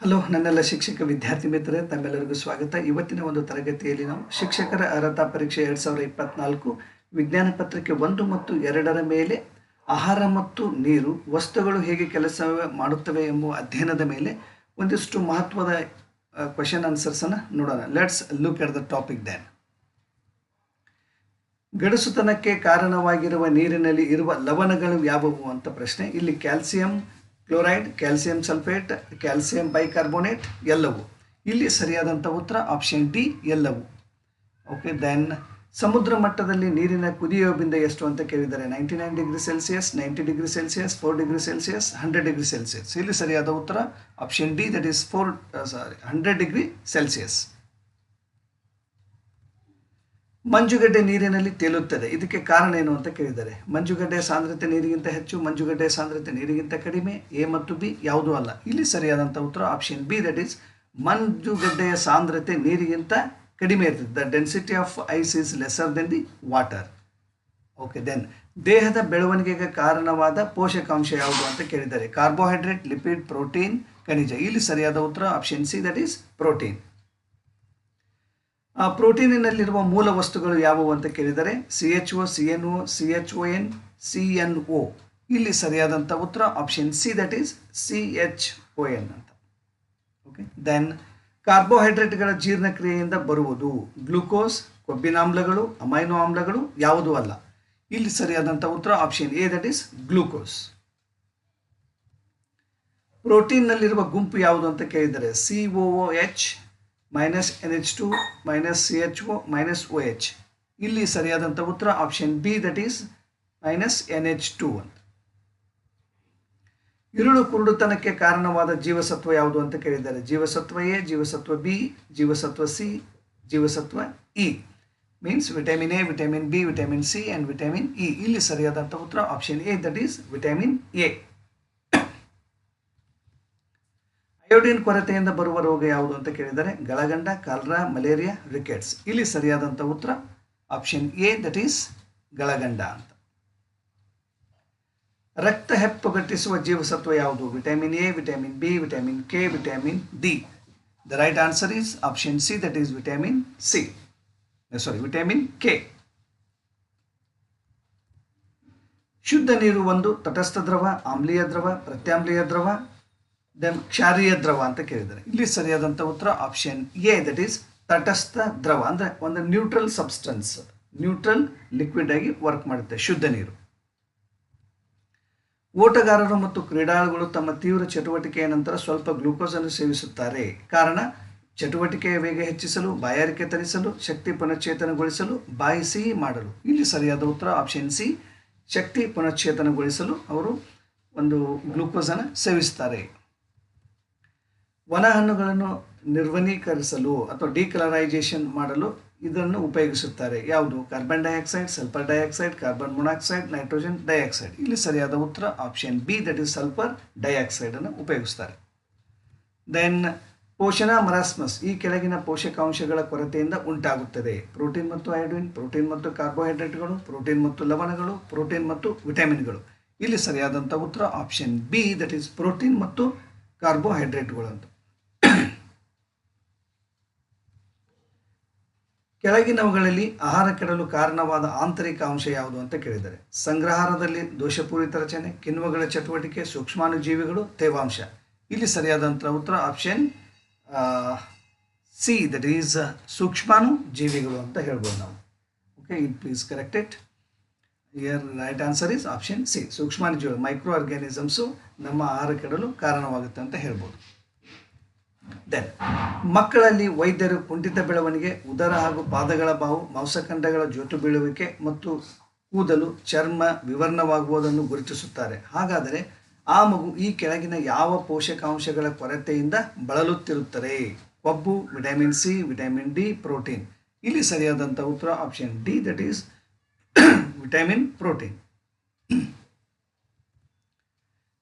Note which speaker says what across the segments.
Speaker 1: Hello, ನನ್ನೆಲ್ಲ ಶಿಕ್ಷಕ ವಿದ್ಯಾರ್ಥಿ ಮಿತ್ರರೇ, ತಮ್ಮೆಲ್ಲರಿಗೂ ಸ್ವಾಗತ. ಇವತ್ತಿನ ಒಂದು ತರಗತಿಯಲ್ಲಿ ನಾವು ಶಿಕ್ಷಕರ ಅರ್ಹತಾ ಪರೀಕ್ಷೆ ಎರಡು ಸಾವಿರದ ಇಪ್ಪತ್ನಾಲ್ಕು, ವಿಜ್ಞಾನ ಪತ್ರಿಕೆ ಒಂದು ಮತ್ತು ಎರಡರ ಮೇಲೆ ಆಹಾರ ಮತ್ತು ನೀರು ವಸ್ತುಗಳು ಹೇಗೆ ಕೆಲಸ ಮಾಡುತ್ತವೆ ಎಂಬುವ ಅಧ್ಯಯನದ ಮೇಲೆ ಒಂದಿಷ್ಟು ಮಹತ್ವದ ಕ್ವಶನ್ ಆನ್ಸರ್ಸನ್ನು ನೋಡೋಣ. Let's look at the topic then ಗಡಸುತನಕ್ಕೆ ಕಾರಣವಾಗಿರುವ ನೀರಿನಲ್ಲಿ ಇರುವ ಲವಣಗಳು ಯಾವುವು ಅಂತ ಪ್ರಶ್ನೆ. ಇಲ್ಲಿ calcium chloride, calcium sulphate, calcium bicarbonate, ಎಲ್ಲವು. ಇಲ್ಲಿ ಸರಿಯಾದಂಥ ಉತ್ತರ ಆಪ್ಷನ್ ಡಿ, ಎಲ್ಲವು. ಓಕೆ ದೆನ್ ಸಮುದ್ರ ಮಟ್ಟದಲ್ಲಿ ನೀರಿನ ಕುದಿಯೋ ಬಿಂದ ಎಷ್ಟು ಅಂತ ಕೇಳಿದ್ದಾರೆ ninety nine degree Celsius, ninety degree Celsius, four degree Celsius, hundred degree Celsius. ಇಲ್ಲಿ ಸರಿಯಾದ ಉತ್ತರ option D that is four sorry hundred degree Celsius. ಮಂಜುಗಡ್ಡೆ ನೀರಿನಲ್ಲಿ ತೇಲುತ್ತದೆ. ಇದಕ್ಕೆ ಕಾರಣ ಏನು ಅಂತ ಕೇಳಿದ್ದಾರೆ ಮಂಜುಗಡ್ಡೆ ಸಾಂದ್ರತೆ ನೀರಿಗಿಂತ ಹೆಚ್ಚು, ಮಂಜುಗಡ್ಡೆ ಸಾಂದ್ರತೆ ನೀರಿಗಿಂತ ಕಡಿಮೆ, ಎ ಮತ್ತು ಬಿ ಯಾವುದೂ ಅಲ್ಲ. ಇಲ್ಲಿ ಸರಿಯಾದಂಥ ಉತ್ತರ ಆಪ್ಷನ್ ಬಿ ದಟ್ ಈಸ್ ಮಂಜುಗಡ್ಡೆಯ ಸಾಂದ್ರತೆ ನೀರಿಗಿಂತ ಕಡಿಮೆ ಇರ್ತದೆ. The density of ice is lesser than the water okay then ದೇಹದ ಬೆಳವಣಿಗೆಗೆ ಕಾರಣವಾದ ಪೋಷಕಾಂಶ ಯಾವುದು ಅಂತ ಕೇಳಿದ್ದಾರೆ ಕಾರ್ಬೋಹೈಡ್ರೇಟ್ ಲಿಪಿಡ್ ಪ್ರೋಟೀನ್ ಖನಿಜ. ಇಲ್ಲಿ ಸರಿಯಾದ ಉತ್ತರ option C that is protein ಪ್ರೋಟೀನಿನಲ್ಲಿರುವ ಮೂಲ ವಸ್ತುಗಳು ಯಾವುವು ಅಂತ ಕೇಳಿದರೆ, C H O, C N O, C H O N, C N O. ಇಲ್ಲಿ ಸರಿಯಾದಂಥ ಉತ್ತರ option C that is C H O N ಅಂತ. ಓಕೆ ದೆನ್ ಕಾರ್ಬೋಹೈಡ್ರೇಟ್ಗಳ ಜೀರ್ಣಕ್ರಿಯೆಯಿಂದ ಬರುವುದು ಗ್ಲೂಕೋಸ್, ಕೊಬ್ಬಿನಾಮ್ಲಗಳು, ಅಮೈನೋ ಆಮ್ಲಗಳು ಯಾವುದೂ ಅಲ್ಲ. ಇಲ್ಲಿ ಸರಿಯಾದಂಥ ಉತ್ತರ option A that is glucose. ಪ್ರೋಟೀನ್ನಲ್ಲಿರುವ ಗುಂಪು ಯಾವುದು ಅಂತ ಕೇಳಿದರೆ, C O H minus N H two minus C H O minus O H ಇಲ್ಲಿ ಸರಿಯಾದಂಥ ಉತ್ತರ option B that is minus N H two ಅಂತ. ಇರುಳು ಕುರುಡುತನಕ್ಕೆ ಕಾರಣವಾದ ಜೀವಸತ್ವ ಯಾವುದು ಅಂತ ಕೇಳಿದ್ದಾರೆ. ಜೀವಸತ್ವ ಎ ಜೀವಸತ್ವ ಬಿ ಜೀವಸತ್ವ ಸಿ ಜೀವಸತ್ವ E means vitamin A vitamin B vitamin C and vitamin E ಇಲ್ಲಿ ಸರಿಯಾದಂಥ ಉತ್ತರ option A that is vitamin A iodine ಕೊರತೆಯಿಂದ ಬರುವ ರೋಗ ಯಾವುದು ಅಂತ ಕೇಳಿದರೆ ಗಳಗಂಡ, ಕಾಲ್ರಾ, ಮಲೇರಿಯಾ, ರಿಕೆಟ್ಸ್. ಇಲ್ಲಿ ಸರಿಯಾದಂಥ ಉತ್ತರ ಆಪ್ಷನ್ ಎ ದಟ್ ಈಸ್ ಗಳಗಂಡ ಅಂತ. ರಕ್ತ ಹೆಪ್ಪುಗಟ್ಟಿಸುವ ಜೀವಸತ್ವ ಯಾವುದು? Vitamin A vitamin B vitamin K vitamin D the right answer is option C that is vitamin C sorry vitamin K ಶುದ್ಧ ನೀರು ಒಂದು, ತಟಸ್ಥ ದ್ರವ, ಆಮ್ಲೀಯ ದ್ರವ, ಪ್ರತ್ಯಾಮ್ಲೀಯ ದ್ರವ ದೆನ್ ಕ್ಷಾರೀಯ ದ್ರವ ಅಂತ ಕೇಳಿದ್ದಾರೆ. ಇಲ್ಲಿ ಸರಿಯಾದಂಥ ಉತ್ತರ ಆಪ್ಷನ್ ಎ ದಟ್ ಈಸ್ ತಟಸ್ಥ ದ್ರವ ಅಂದರೆ ಒಂದು ನ್ಯೂಟ್ರಲ್ ಸಬ್ಸ್ಟೆನ್ಸ್ ನ್ಯೂಟ್ರಲ್ ಲಿಕ್ವಿಡ್ ಆಗಿ ವರ್ಕ್ ಮಾಡುತ್ತೆ, ಶುದ್ಧ ನೀರು. ಓಟಗಾರರು ಮತ್ತು ಕ್ರೀಡಾಳುಗಳು ತಮ್ಮ ತೀವ್ರ ಚಟುವಟಿಕೆಯ ನಂತರ ಸ್ವಲ್ಪ ಗ್ಲೂಕೋಸ್ ಅನ್ನು ಸೇವಿಸುತ್ತಾರೆ. ಕಾರಣ, ಚಟುವಟಿಕೆಯ ವೇಗ ಹೆಚ್ಚಿಸಲು, ಬಾಯಾರಿಕೆ ತರಿಸಲು, ಶಕ್ತಿ ಪುನಶ್ಚೇತನಗೊಳಿಸಲು, ಬಾಯಿ ಸಿಹಿ ಮಾಡಲು. ಇಲ್ಲಿ ಸರಿಯಾದ ಉತ್ತರ ಆಪ್ಷನ್ ಸಿ ಶಕ್ತಿ ಪುನಶ್ಚೇತನಗೊಳಿಸಲು ಅವರು ಒಂದು ಗ್ಲೂಕೋಸನ್ನು ಸೇವಿಸ್ತಾರೆ. ವನ ಹಣ್ಣುಗಳನ್ನು ನಿರ್ವನೀಕರಿಸಲು ಅಥವಾ ಡಿಕಲರೈಜೇಷನ್ ಮಾಡಲು ಇದನ್ನು ಉಪಯೋಗಿಸುತ್ತಾರೆ. ಯಾವುದು? Carbon dioxide, sulphur dioxide, carbon monoxide, nitrogen dioxide. ಇಲ್ಲಿ ಸರಿಯಾದ ಉತ್ತರ option B, that is sulphur ಡೈಆಕ್ಸೈಡನ್ನು ಉಪಯೋಗಿಸ್ತಾರೆ. ದೆನ್ ಪೋಷಣ ಮರಾಸ್ಮಸ್. ಈ ಕೆಳಗಿನ ಪೋಷಕಾಂಶಗಳ ಕೊರತೆಯಿಂದ ಉಂಟಾಗುತ್ತದೆ. ಪ್ರೋಟೀನ್ ಮತ್ತು ಐಯೋಡಿನ್ ಪ್ರೋಟೀನ್ ಮತ್ತು ಕಾರ್ಬೋಹೈಡ್ರೇಟ್ಗಳು, ಪ್ರೋಟೀನ್ ಮತ್ತು ಲವಣಗಳು, ಪ್ರೋಟೀನ್ ಮತ್ತು ವಿಟಮಿನ್ಗಳು. ಇಲ್ಲಿ ಸರಿಯಾದಂಥ ಉತ್ತರ option B, that is protein ಮತ್ತು ಕಾರ್ಬೋಹೈಡ್ರೇಟ್ಗಳು ಕೆಳಗಿನವುಗಳಲ್ಲಿ ಆಹಾರ ಕೆಡಲು ಕಾರಣವಾದ ಆಂತರಿಕ ಅಂಶ ಯಾವುದು ಅಂತ ಕೇಳಿದ್ದಾರೆ. ಸಂಗ್ರಹಾರದಲ್ಲಿ ದೋಷಪೂರಿತ ರಚನೆ, ಕಿಣ್ವಗಳ ಚಟುವಟಿಕೆ, ಸೂಕ್ಷ್ಮಾಣುಜೀವಿಗಳು, ತೇವಾಂಶ. ಇಲ್ಲಿ ಸರಿಯಾದಂಥ ಉತ್ತರ ಆಪ್ಷನ್ ಸಿ ದಟ್ ಈಸ್ ಸೂಕ್ಷ್ಮಾಣು ಜೀವಿಗಳು ಅಂತ ಹೇಳ್ಬೋದು ನಾವು. Okay it please correct it here right answer is option C ಸೂಕ್ಷ್ಮಾಣುಜೀವಿಗಳು microorganisms ನಮ್ಮ ಆಹಾರ ಕೆಡಲು ಕಾರಣವಾಗುತ್ತೆ ಅಂತ ಹೇಳ್ಬೋದು. ದೆನ್ ಮಕ್ಕಳಲ್ಲಿ ವೈದ್ಯರು ಕುಂಠಿತ ಬೆಳವಣಿಗೆ, ಉದರ ಹಾಗೂ ಪಾದಗಳ ಬಾವು, ಮಾಂಸಖಂಡಗಳ ಜೋತು ಬೀಳುವಿಕೆ ಮತ್ತು ಕೂದಲು ಚರ್ಮ ವಿವರ್ಣವಾಗುವುದನ್ನು ಗುರುತಿಸುತ್ತಾರೆ. ಹಾಗಾದರೆ ಆ ಮಗು ಈ ಕೆಳಗಿನ ಯಾವ ಪೋಷಕಾಂಶಗಳ ಕೊರತೆಯಿಂದ ಬಳಲುತ್ತಿರುತ್ತದೆ? ಕೊಬ್ಬು, vitamin C, vitamin D, protein. ಇಲ್ಲಿ ಸರಿಯಾದಂಥ ಉತ್ತರ option D, that is vitamin protein.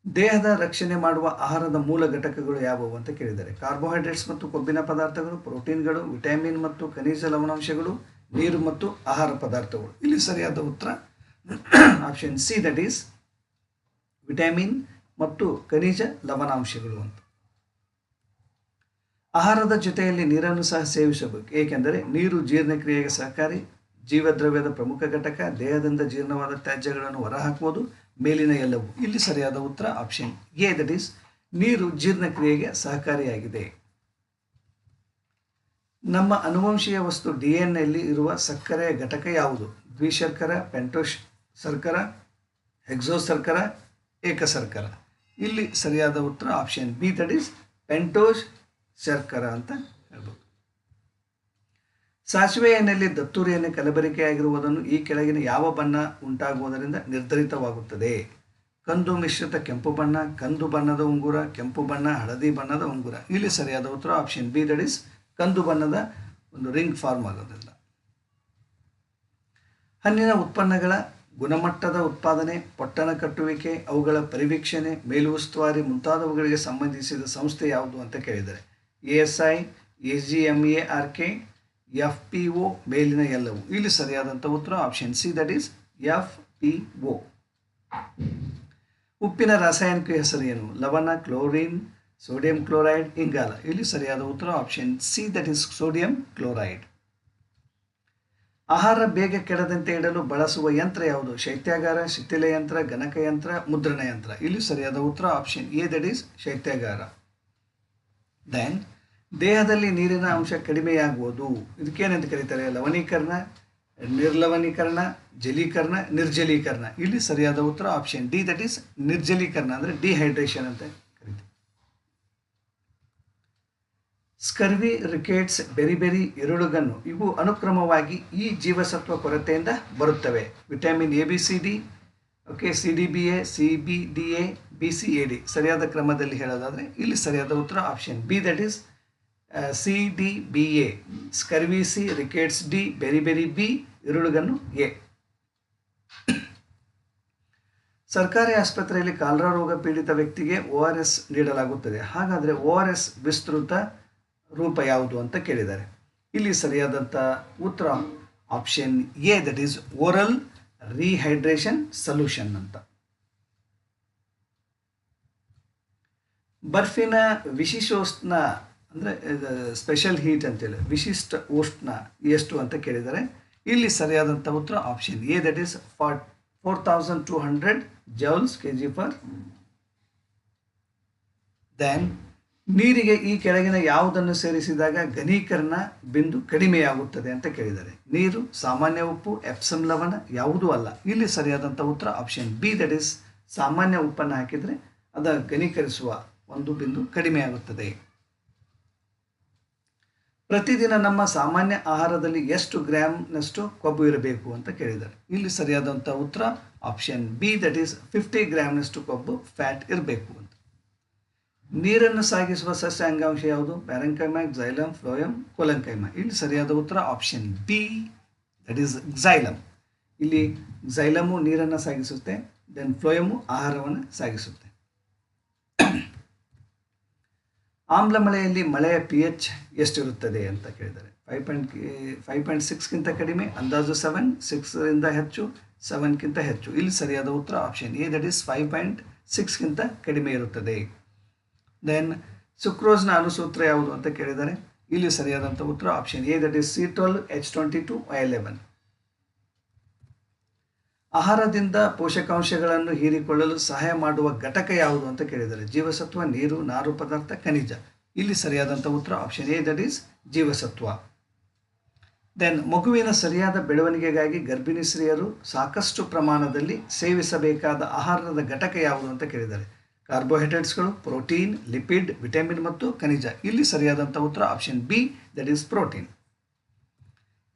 Speaker 1: ದೇಹದ ರಕ್ಷಣೆ ಮಾಡುವ ಆಹಾರದ ಮೂಲ ಘಟಕಗಳು ಯಾವುವು ಅಂತ ಕೇಳಿದ್ದಾರೆ. ಕಾರ್ಬೋಹೈಡ್ರೇಟ್ಸ್ ಮತ್ತು ಕೊಬ್ಬಿನ ಪದಾರ್ಥಗಳು, ಪ್ರೋಟೀನ್ಗಳು, ವಿಟಮಿನ್ ಮತ್ತು ಖನಿಜ ಲವಣಾಂಶಗಳು, ನೀರು ಮತ್ತು ಆಹಾರ ಪದಾರ್ಥಗಳು. ಇಲ್ಲಿ ಸರಿಯಾದ ಉತ್ತರ option C that is vitamin ಮತ್ತು ಖನಿಜ ಲವಣಾಂಶಗಳು ಅಂತ. ಆಹಾರದ ಜೊತೆಯಲ್ಲಿ ನೀರನ್ನು ಸಹ ಸೇವಿಸಬೇಕು. ಏಕೆಂದರೆ ನೀರು ಜೀರ್ಣಕ್ರಿಯೆಗೆ ಸಹಕಾರಿ, ಜೀವದ್ರವ್ಯದ ಪ್ರಮುಖ ಘಟಕ, ದೇಹದಿಂದ ಜೀರ್ಣವಾದ ತ್ಯಾಜ್ಯಗಳನ್ನು ಹೊರಹಾಕುವುದು ಮೇಲಿನ ಎಲ್ಲವೂ. ಇಲ್ಲಿ ಸರಿಯಾದ ಉತ್ತರ ಆಪ್ಷನ್ ಎ ದಟ್ ಈಸ್ ನೀರು ಜೀರ್ಣಕ್ರಿಯೆಗೆ ಸಹಕಾರಿಯಾಗಿದೆ. ನಮ್ಮ ಅನುವಂಶೀಯ ವಸ್ತು ಡಿ ಎನ್ ಎಲ್ಲಿ ಇರುವ ಸಕ್ಕರೆಯ ಘಟಕ ಯಾವುದು? ದ್ವಿಶರ್ಕರ ಪೆಂಟೋಶ್ ಸರ್ಕರ ಹೆಕ್ಸೋ ಸರ್ಕರ ಏಕಸರ್ಕರ ಇಲ್ಲಿ ಸರಿಯಾದ ಉತ್ತರ option B that is pentose ಸರ್ಕರ ಅಂತ ಸಾಸಿವೆ ಎಣ್ಣೆಯಲ್ಲಿ ದತ್ತೂರಿ ಎಣ್ಣೆ ಕಲಬೆರಕೆಯಾಗಿರುವುದನ್ನು ಈ ಕೆಳಗಿನ ಯಾವ ಬಣ್ಣ ಉಂಟಾಗುವುದರಿಂದ ನಿರ್ಧರಿತವಾಗುತ್ತದೆ? ಕಂದು ಮಿಶ್ರಿತ ಕೆಂಪು ಬಣ್ಣ, ಕಂದು ಬಣ್ಣದ ಉಂಗುರ, ಕೆಂಪು ಬಣ್ಣ, ಹಳದಿ ಬಣ್ಣದ ಉಂಗುರ. ಇಲ್ಲಿ ಸರಿಯಾದ ಉತ್ತರ ಆಪ್ಷನ್ ಬಿ ದಟ್ ಇಸ್ ಕಂದು ಬಣ್ಣದ ಒಂದು ರಿಂಗ್ ಫಾರ್ಮ್ ಆಗೋದಿಲ್ಲ. ಹಣ್ಣಿನ ಉತ್ಪನ್ನಗಳ ಗುಣಮಟ್ಟದ ಉತ್ಪಾದನೆ, ಪೊಟ್ಟಣ ಕಟ್ಟುವಿಕೆ, ಅವುಗಳ ಪರಿವೀಕ್ಷಣೆ ಮೇಲುಸ್ತುವಾರಿ ಮುಂತಾದವುಗಳಿಗೆ ಸಂಬಂಧಿಸಿದ ಸಂಸ್ಥೆ ಯಾವುದು ಅಂತ ಕೇಳಿದರೆ A S I S G M A R K F P O ಮೇಲಿನ ಎಲ್ಲವು. ಇಲ್ಲಿ ಸರಿಯಾದಂಥ ಉತ್ತರ option C that is F P O ಉಪ್ಪಿನ ರಾಸಾಯನಿಕ ಹೆಸರು ಏನು? ಲವಣ ಕ್ಲೋರಿನ್ ಸೋಡಿಯಂ ಕ್ಲೋರೈಡ್ ಇಂಗಾಲ. ಇಲ್ಲಿ ಸರಿಯಾದ ಉತ್ತರ option C that is sodium chloride ಆಹಾರ ಬೇಗ ಕೆಡದಂತೆ ಇಡಲು ಬಳಸುವ ಯಂತ್ರ ಯಾವುದು? ಶೈತ್ಯಾಗಾರ, ಶಿಥಿಲ ಯಂತ್ರ ಗಣಕಯಂತ್ರ ಮುದ್ರಣ ಯಂತ್ರ. ಇಲ್ಲಿ ಸರಿಯಾದ ಉತ್ತರ ಆಪ್ಷನ್ ಎ ದಟ್ ಈಸ್ ಶೈತ್ಯಾಗಾರ. ದೆನ್ ದೇಹದಲ್ಲಿ ನೀರಿನ ಅಂಶ ಕಡಿಮೆಯಾಗುವುದು. ಇದಕ್ಕೇನಂತ ಕರೀತಾರೆ? ಲವಣೀಕರಣ, ನಿರ್ಲವಣೀಕರಣ, ಜಲೀಕರಣ, ನಿರ್ಜಲೀಕರಣ. ಇಲ್ಲಿ ಸರಿಯಾದ ಉತ್ತರ ಆಪ್ಷನ್ ಡಿ ದಟ್ ಈಸ್ ನಿರ್ಜಲೀಕರಣ ಅಂದರೆ ಡಿಹೈಡ್ರೇಷನ್ ಅಂತ ಕರಿತೀವಿ ಸ್ಕರ್ವಿ, ರಿಕೇಟ್ಸ್ ಬೆರಿಬೆರಿ ಇರುಳುಗನ್ನು ಇವು ಅನುಕ್ರಮವಾಗಿ ಈ ಜೀವಸತ್ವ ಕೊರತೆಯಿಂದ ಬರುತ್ತವೆ. Vitamin A B C D okay C D B A C B D A B C A D ಸರಿಯಾದ ಕ್ರಮದಲ್ಲಿ ಹೇಳೋದಾದರೆ ಇಲ್ಲಿ ಸರಿಯಾದ ಉತ್ತರ option B that is C D B A scurvy C, rickets D, beri beri B ಇರುಳುಗನ್ನು A. ಸರ್ಕಾರಿ ಆಸ್ಪತ್ರೆಯಲ್ಲಿ cholera ರೋಗ ಪೀಡಿತ ವ್ಯಕ್ತಿಗೆ ಒ ಆರ್ ಎಸ್ ನೀಡಲಾಗುತ್ತದೆ. ಹಾಗಾದರೆ ಒ ಆರ್ ಎಸ್ ವಿಸ್ತೃತ ರೂಪ ಯಾವುದು ಅಂತ ಕೇಳಿದ್ದಾರೆ. ಇಲ್ಲಿ ಸರಿಯಾದಂಥ ಉತ್ತರ option A that is oral rehydration solution ಅಂತ. ಬರ್ಫಿನ ವಿಶಿಷ್ಟೋಷ್ಣ ಅಂದರೆ ಸ್ಪೆಷಲ್ ಹೀಟ್ ಅಂತೇಳಿ, ವಿಶಿಷ್ಟ ಉಷ್ಣ ಎಷ್ಟು ಅಂತ ಕೇಳಿದ್ದಾರೆ. ಇಲ್ಲಿ ಸರಿಯಾದಂಥ ಉತ್ತರ option A that is for four thousand two hundred joules K G per then ನೀರಿಗೆ ಈ ಕೆಳಗಿನ ಯಾವುದನ್ನು ಸೇರಿಸಿದಾಗ ಘನೀಕರಣ ಬಿಂದು ಕಡಿಮೆಯಾಗುತ್ತದೆ ಅಂತ ಕೇಳಿದ್ದಾರೆ. ನೀರು, ಸಾಮಾನ್ಯ ಉಪ್ಪು ಎಪ್ಸಮ್ ಲವಣ, ಯಾವುದೂ ಅಲ್ಲ. ಇಲ್ಲಿ ಸರಿಯಾದಂಥ ಉತ್ತರ ಆಪ್ಷನ್ ಬಿ ದಟ್ ಈಸ್ ಸಾಮಾನ್ಯ ಉಪ್ಪನ್ನು ಹಾಕಿದರೆ ಅದರ ಘನೀಕರಿಸುವ ಒಂದು ಬಿಂದು ಕಡಿಮೆಯಾಗುತ್ತದೆ. ಪ್ರತಿದಿನ ನಮ್ಮ ಸಾಮಾನ್ಯ ಆಹಾರದಲ್ಲಿ ಎಷ್ಟು ಗ್ರಾಮ್ನಷ್ಟು ಕೊಬ್ಬು ಇರಬೇಕು ಅಂತ ಕೇಳಿದ್ದಾರೆ. ಇಲ್ಲಿ ಸರಿಯಾದಂಥ ಉತ್ತರ option B that is fifty ಗ್ರಾಮ್ನಷ್ಟು ಕೊಬ್ಬು ಫ್ಯಾಟ್ ಇರಬೇಕು ಅಂತ. ನೀರನ್ನು ಸಾಗಿಸುವ ಸಸ್ಯ ಅಂಗಾಂಶ ಯಾವುದು? ಪ್ಯಾರಂಕೈಮ ಜೈಲಮ್ ಫ್ಲೋಯಮ್ ಕೊಲಂಕೈಮ ಇಲ್ಲಿ ಸರಿಯಾದ ಉತ್ತರ option B that is xylem ಇಲ್ಲಿ ಝೈಲಮು ನೀರನ್ನು ಸಾಗಿಸುತ್ತೆ ದೆನ್ ಫ್ಲೋಯಮು ಆಹಾರವನ್ನು ಸಾಗಿಸುತ್ತೆ. ಆಮ್ಲ ಮಳೆಯಲ್ಲಿ ಮಳೆಯ ಪಿ ಎಚ್ ಎಷ್ಟಿರುತ್ತದೆ ಅಂತ ಕೇಳಿದ್ದಾರೆ. ಫೈವ್ ಪಾಯಿಂಟ್ ಫೈವ್ ಪಾಯಿಂಟ್ ಸಿಕ್ಸ್ಗಿಂತ ಕಡಿಮೆ, ಅಂದಾಜು ಸೆವೆನ್ ಸಿಕ್ಸ್ರಿಂದ ಹೆಚ್ಚು ಸೆವೆನ್ಗಿಂತ ಹೆಚ್ಚು. ಇಲ್ಲಿ ಸರಿಯಾದ ಉತ್ತರ option A that is five point ಸಿಕ್ಸ್ಗಿಂತ ಕಡಿಮೆ ಇರುತ್ತದೆ. ದೆನ್ ಸುಕ್ರೋಸ್ನ ಅನುಸೂತ್ರ ಯಾವುದು ಅಂತ ಕೇಳಿದ್ದಾರೆ. ಇಲ್ಲಿ ಸರಿಯಾದಂಥ ಉತ್ತರ option A that is C twelve H twenty two I eleven ಆಹಾರದಿಂದ ಪೋಷಕಾಂಶಗಳನ್ನು ಹೀರಿಕೊಳ್ಳಲು ಸಹಾಯ ಮಾಡುವ ಘಟಕ ಯಾವುದು ಅಂತ ಕೇಳಿದ್ದಾರೆ ಜೀವಸತ್ವ, ನೀರು, ನಾರು ಪದಾರ್ಥ, ಖನಿಜ. ಇಲ್ಲಿ ಸರಿಯಾದಂಥ ಉತ್ತರ ಆಪ್ಷನ್ ಎ ದಟ್ ಈಸ್ ಜೀವಸತ್ವ. ದೆನ್ ಮಗುವಿನ ಸರಿಯಾದ ಬೆಳವಣಿಗೆಗಾಗಿ ಗರ್ಭಿಣಿ ಸ್ತ್ರೀಯರು ಸಾಕಷ್ಟು ಪ್ರಮಾಣದಲ್ಲಿ ಸೇವಿಸಬೇಕಾದ ಆಹಾರದ ಘಟಕ ಯಾವುದು ಅಂತ ಕೇಳಿದ್ದಾರೆ ಕಾರ್ಬೋಹೈಡ್ರೇಟ್ಸ್ಗಳು ಪ್ರೋಟೀನ್ ಲಿಪಿಡ್ ವಿಟಮಿನ್ ಮತ್ತು ಖನಿಜ. ಇಲ್ಲಿ ಸರಿಯಾದಂಥ ಉತ್ತರ option B that is protein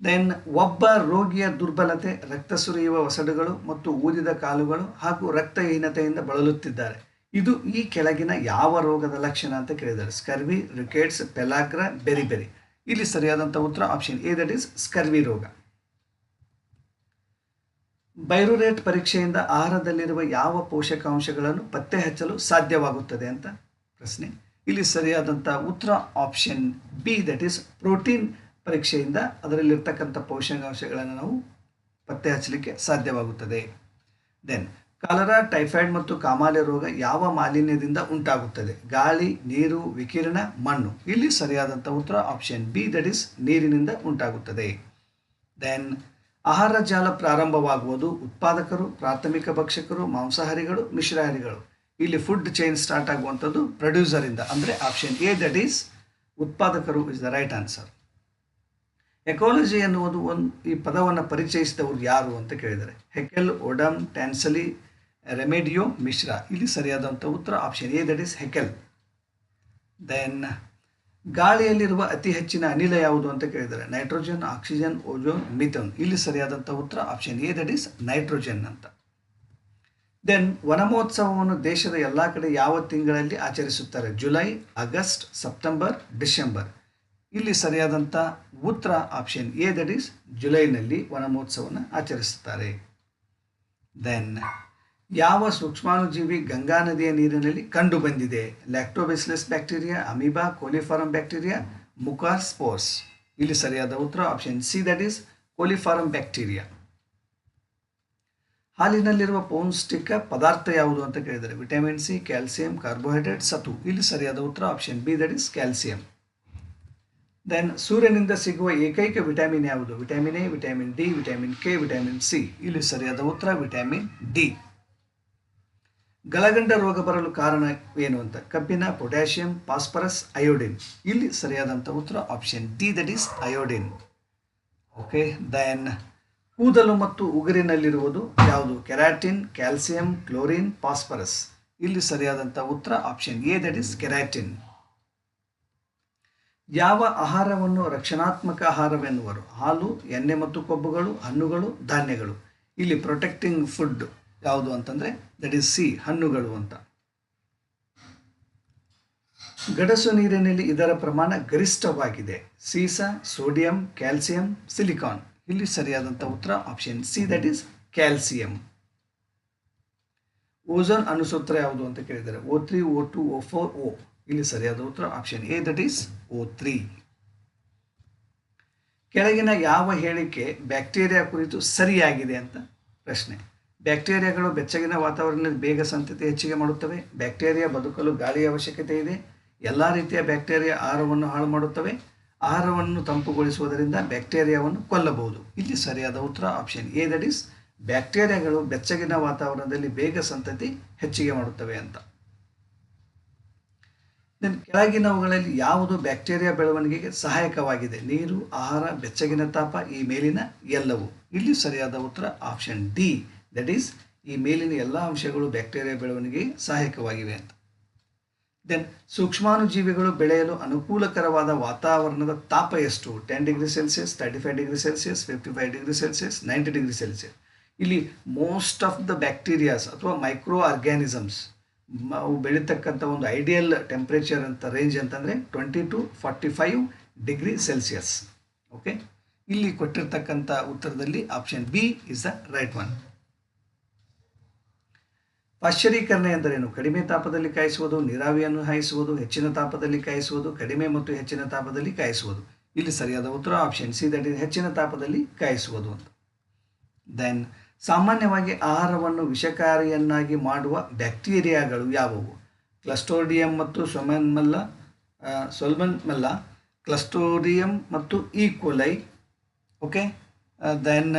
Speaker 1: then ಒಬ್ಬ ರೋಗಿಯ ದುರ್ಬಲತೆ, ರಕ್ತ ಸುರಿಯುವ ಒಸಡುಗಳು ಮತ್ತು ಊದಿದ ಕಾಲುಗಳು ಹಾಗೂ ರಕ್ತಹೀನತೆಯಿಂದ ಬಳಲುತ್ತಿದ್ದಾರೆ. ಇದು ಈ ಕೆಳಗಿನ ಯಾವ ರೋಗದ ಲಕ್ಷಣ ಅಂತ ಕೇಳಿದ್ದಾರೆ. Scurvy, rickets, pellagra, beri beri. ಇಲ್ಲಿ ಸರಿಯಾದಂಥ ಉತ್ತರ option A that is scurvy ರೋಗ. ಬೈರುರೇಟ್ ಪರೀಕ್ಷೆಯಿಂದ ಆಹಾರದಲ್ಲಿರುವ ಯಾವ ಪೋಷಕಾಂಶಗಳನ್ನು ಪತ್ತೆ ಹಚ್ಚಲು ಸಾಧ್ಯವಾಗುತ್ತದೆ ಅಂತ ಪ್ರಶ್ನೆ. ಇಲ್ಲಿ ಸರಿಯಾದಂಥ ಉತ್ತರ option B that is protein ಪರೀಕ್ಷೆಯಿಂದ ಅದರಲ್ಲಿರ್ತಕ್ಕಂಥ ಪೋಷಕಾಂಶಗಳನ್ನು ನಾವು ಪತ್ತೆ ಹಚ್ಚಲಿಕ್ಕೆ ಸಾಧ್ಯವಾಗುತ್ತದೆ. ದೆನ್ ಕಾಲರಾ, ಟೈಫಾಯ್ಡ್ ಮತ್ತು ಕಾಮಾಲೆ ರೋಗ ಯಾವ ಮಾಲಿನ್ಯದಿಂದ ಉಂಟಾಗುತ್ತದೆ? ಗಾಳಿ, ನೀರು, ವಿಕಿರಣ, ಮಣ್ಣು. ಇಲ್ಲಿ ಸರಿಯಾದಂಥ ಉತ್ತರ ಆಪ್ಷನ್ ಬಿ ದಟ್ ಇಸ್ ನೀರಿನಿಂದ ಉಂಟಾಗುತ್ತದೆ. ದೆನ್ ಆಹಾರ ಜಾಲ ಪ್ರಾರಂಭವಾಗುವುದು ಉತ್ಪಾದಕರು, ಪ್ರಾಥಮಿಕ ಭಕ್ಷಕರು, ಮಾಂಸಾಹಾರಿಗಳು, ಮಿಶ್ರಹಾರಿಗಳು. ಇಲ್ಲಿ ಫುಡ್ ಚೈನ್ ಸ್ಟಾರ್ಟ್ ಆಗುವಂಥದ್ದು ಪ್ರೊಡ್ಯೂಸರಿಂದ ಅಂದರೆ ಆಪ್ಷನ್ ಎ ದಟ್ ಈಸ್ ಉತ್ಪಾದಕರು is the right answer ecology ಎನ್ನುವುದು ಒಂದು ಈ ಪದವನ್ನು ಪರಿಚಯಿಸಿದವರು ಯಾರು ಅಂತ ಕೇಳಿದ್ದಾರೆ. ಹೆಕೆಲ್ ಒಡಮ್ ಟ್ಯಾನ್ಸಲಿ ರೆಮೆಡಿಯೋ ಮಿಶ್ರಾ ಇಲ್ಲಿ ಸರಿಯಾದಂಥ ಉತ್ತರ option A that is Haeckel then ಗಾಳಿಯಲ್ಲಿರುವ ಅತಿ ಹೆಚ್ಚಿನ ಅನಿಲ ಯಾವುದು ಅಂತ ಕೇಳಿದ್ದಾರೆ. ನೈಟ್ರೋಜನ್ ಆಕ್ಸಿಜನ್ ಓಜೋನ್ ಮಿಥನ್ ಇಲ್ಲಿ ಸರಿಯಾದಂಥ ಉತ್ತರ option A that is nitrogen ಅಂತ. ದೆನ್ ವನಮಹೋತ್ಸವವನ್ನು ದೇಶದ ಎಲ್ಲ ಕಡೆ ಯಾವ ತಿಂಗಳಲ್ಲಿ ಆಚರಿಸುತ್ತಾರೆ? ಜುಲೈ ಆಗಸ್ಟ್ ಸೆಪ್ಟೆಂಬರ್ ಡಿಸೆಂಬರ್ ಇಲ್ಲಿ ಸರಿಯಾದಂಥ ಉತ್ತರ ಆಪ್ಷನ್ ಎ ದಟ್ ಈಸ್ ಜುಲೈನಲ್ಲಿ ವನಮಹೋತ್ಸವವನ್ನು ಆಚರಿಸುತ್ತಾರೆ. ದೆನ್ ಯಾವ ಸೂಕ್ಷ್ಮಾಣುಜೀವಿ ಗಂಗಾ ನದಿಯ ನೀರಿನಲ್ಲಿ ಕಂಡು ಬಂದಿದೆ? Lactobacillus bacteria amoeba coliform bacteria mucor spores ಇಲ್ಲಿ ಸರಿಯಾದ ಉತ್ತರ option C that is coliform bacteria ಹಾಲಿನಲ್ಲಿರುವ ಪೌಷ್ಟಿಕ ಪದಾರ್ಥ ಯಾವುದು ಅಂತ ಕೇಳಿದರೆ ವಿಟಮಿನ್ ಸಿ ಕ್ಯಾಲ್ಸಿಯಂ ಕಾರ್ಬೋಹೈಡ್ರೇಟ್ ಸತು. ಇಲ್ಲಿ ಸರಿಯಾದ ಉತ್ತರ option B that is calcium then ಸೂರ್ಯನಿಂದ ಸಿಗುವ ಏಕೈಕ ವಿಟಮಿನ್ ಯಾವುದು? Vitamin A, vitamin D, vitamin K, vitamin C. ಇಲ್ಲಿ ಸರಿಯಾದ ಉತ್ತರ ವಿಟಮಿನ್ ಡಿ. ಗಲಗಂಡ ರೋಗ ಬರಲು ಕಾರಣ ಏನು ಅಂತ? ಕಬ್ಬಿನ ಪೊಟ್ಯಾಷಿಯಂ, ಫಾಸ್ಫರಸ್, ಅಯೋಡಿನ್. ಇಲ್ಲಿ ಸರಿಯಾದಂಥ ಉತ್ತರ option D that is iodine. Okay then ಕೂದಲು ಮತ್ತು ಉಗುರಿನಲ್ಲಿರುವುದು ಯಾವುದು? Keratin, calcium, chlorine, phosphorus. ಇಲ್ಲಿ ಸರಿಯಾದಂಥ ಉತ್ತರ option A that is keratin. ಯಾವ ಆಹಾರವನ್ನು ರಕ್ಷಣಾತ್ಮಕ ಆಹಾರವೆನ್ನುವರು? ಹಾಲು, ಎಣ್ಣೆ ಮತ್ತು ಕೊಬ್ಬುಗಳು, ಹಣ್ಣುಗಳು, ಧಾನ್ಯಗಳು. ಇಲ್ಲಿ ಪ್ರೊಟೆಕ್ಟಿಂಗ್ ಫುಡ್ ಯಾವುದು ಅಂತಂದರೆ ದಟ್ ಈಸ್ ಸಿ ಹಣ್ಣುಗಳು ಅಂತ. ಗಡಸು ನೀರಿನಲ್ಲಿ ಇದರ ಪ್ರಮಾಣ ಗರಿಷ್ಠವಾಗಿದೆ. ಸೀಸ, ಸೋಡಿಯಂ, ಕ್ಯಾಲ್ಸಿಯಂ, ಸಿಲಿಕಾನ್. ಇಲ್ಲಿ ಸರಿಯಾದಂಥ ಉತ್ತರ option C that is calcium. Ozone ಅನುಸೂತ್ರ ಯಾವುದು ಅಂತ ಕೇಳಿದರೆ O three O two O four O ಇಲ್ಲಿ ಸರಿಯಾದ ಉತ್ತರ option A that is O three ಕೆಳಗಿನ ಯಾವ ಹೇಳಿಕೆ ಬ್ಯಾಕ್ಟೀರಿಯಾ ಕುರಿತು ಸರಿಯಾಗಿದೆ ಅಂತ ಪ್ರಶ್ನೆ. ಬ್ಯಾಕ್ಟೀರಿಯಾಗಳು ಬೆಚ್ಚಗಿನ ವಾತಾವರಣದಲ್ಲಿ ಬೇಗ ಸಂತತಿ ಹೆಚ್ಚಿಗೆ ಮಾಡುತ್ತವೆ. ಬ್ಯಾಕ್ಟೀರಿಯಾ ಬದುಕಲು ಗಾಳಿಯ ಅವಶ್ಯಕತೆ ಇದೆ. ಎಲ್ಲ ರೀತಿಯ ಬ್ಯಾಕ್ಟೀರಿಯಾ ಆಹಾರವನ್ನು ಹಾಳು ಮಾಡುತ್ತವೆ. ಆಹಾರವನ್ನು ತಂಪುಗೊಳಿಸುವುದರಿಂದ ಬ್ಯಾಕ್ಟೀರಿಯಾವನ್ನು ಕೊಲ್ಲಬಹುದು. ಇಲ್ಲಿ ಸರಿಯಾದ ಉತ್ತರ ಆಪ್ಷನ್ ಎ ದಟ್ ಈಸ್ ಬ್ಯಾಕ್ಟೀರಿಯಾಗಳು ಬೆಚ್ಚಗಿನ ವಾತಾವರಣದಲ್ಲಿ ಬೇಗ ಸಂತತಿ ಹೆಚ್ಚಿಗೆ ಮಾಡುತ್ತವೆ ಅಂತ. ಕೆಳಗಿನವುಗಳಲ್ಲಿ ಯಾವುದು ಬ್ಯಾಕ್ಟೀರಿಯಾ ಬೆಳವಣಿಗೆಗೆ ಸಹಾಯಕವಾಗಿದೆ? ನೀರು, ಆಹಾರ, ಬೆಚ್ಚಗಿನ ತಾಪ, ಈ ಮೇಲಿನ ಎಲ್ಲವು. ಇಲ್ಲಿ ಸರಿಯಾದ ಉತ್ತರ ಆಪ್ಷನ್ ಡಿ ದಟ್ ಈಸ್ ಈ ಮೇಲಿನ ಎಲ್ಲ ಅಂಶಗಳು ಬ್ಯಾಕ್ಟೀರಿಯಾ ಬೆಳವಣಿಗೆಗೆ ಸಹಾಯಕವಾಗಿವೆ ಅಂತ. ದೆನ್ ಸೂಕ್ಷ್ಮಾಣುಜೀವಿಗಳು ಬೆಳೆಯಲು ಅನುಕೂಲಕರವಾದ ವಾತಾವರಣದ ತಾಪ ಎಷ್ಟು? Ten degree Celsius thirty five degree Celsius fifty five degree Celsius ninety degree Celsius ಇಲ್ಲಿ ಮೋಸ್ಟ್ ಆಫ್ ದ ಬ್ಯಾಕ್ಟೀರಿಯಾಸ್ ಅಥವಾ ಮೈಕ್ರೋ ಆರ್ಗ್ಯಾನಿಸಮ್ಸ್ ಅವು ಬೆಳೀತಕ್ಕಂಥ ಒಂದು ಐಡಿಯಲ್ ಟೆಂಪ್ರೇಚರ್ ಅಂತ ರೇಂಜ್ ಅಂತಂದರೆ twenty to forty five degree Celsius okay ಇಲ್ಲಿ ಕೊಟ್ಟಿರ್ತಕ್ಕಂಥ ಉತ್ತರದಲ್ಲಿ option B is the right one ಪಾಶ್ಚರೀಕರಣ ಎಂದರೇನು? ಕಡಿಮೆ ತಾಪದಲ್ಲಿ ಕಾಯಿಸುವುದು, ನೀರಾವಿಯನ್ನು ಹಾಯಿಸುವುದು, ಹೆಚ್ಚಿನ ತಾಪದಲ್ಲಿ ಕಾಯಿಸುವುದು, ಕಡಿಮೆ ಮತ್ತು ಹೆಚ್ಚಿನ ತಾಪದಲ್ಲಿ ಕಾಯಿಸುವುದು. ಇಲ್ಲಿ ಸರಿಯಾದ ಉತ್ತರ ಆಪ್ಷನ್ ಸಿ ದಟ್ ಇಸ್ ಹೆಚ್ಚಿನ ತಾಪದಲ್ಲಿ ಕಾಯಿಸುವುದು ಅಂತ. ದೆನ್ ಸಾಮಾನ್ಯವಾಗಿ ಆಹಾರವನ್ನು ವಿಷಕಾರಿಯನ್ನಾಗಿ ಮಾಡುವ ಬ್ಯಾಕ್ಟೀರಿಯಾಗಳು ಯಾವುವು? ಕ್ಲಸ್ಟೋಡಿಯಂ ಮತ್ತು ಸೊಮೆನ್ಮಲ್ಲ ಸೊಲ್ಮನ್ಮಲ್ಲ, ಕ್ಲಸ್ಟೋಡಿಯಂ ಮತ್ತು ಈಕೋಲೈ ಓಕೆ? ದೆನ್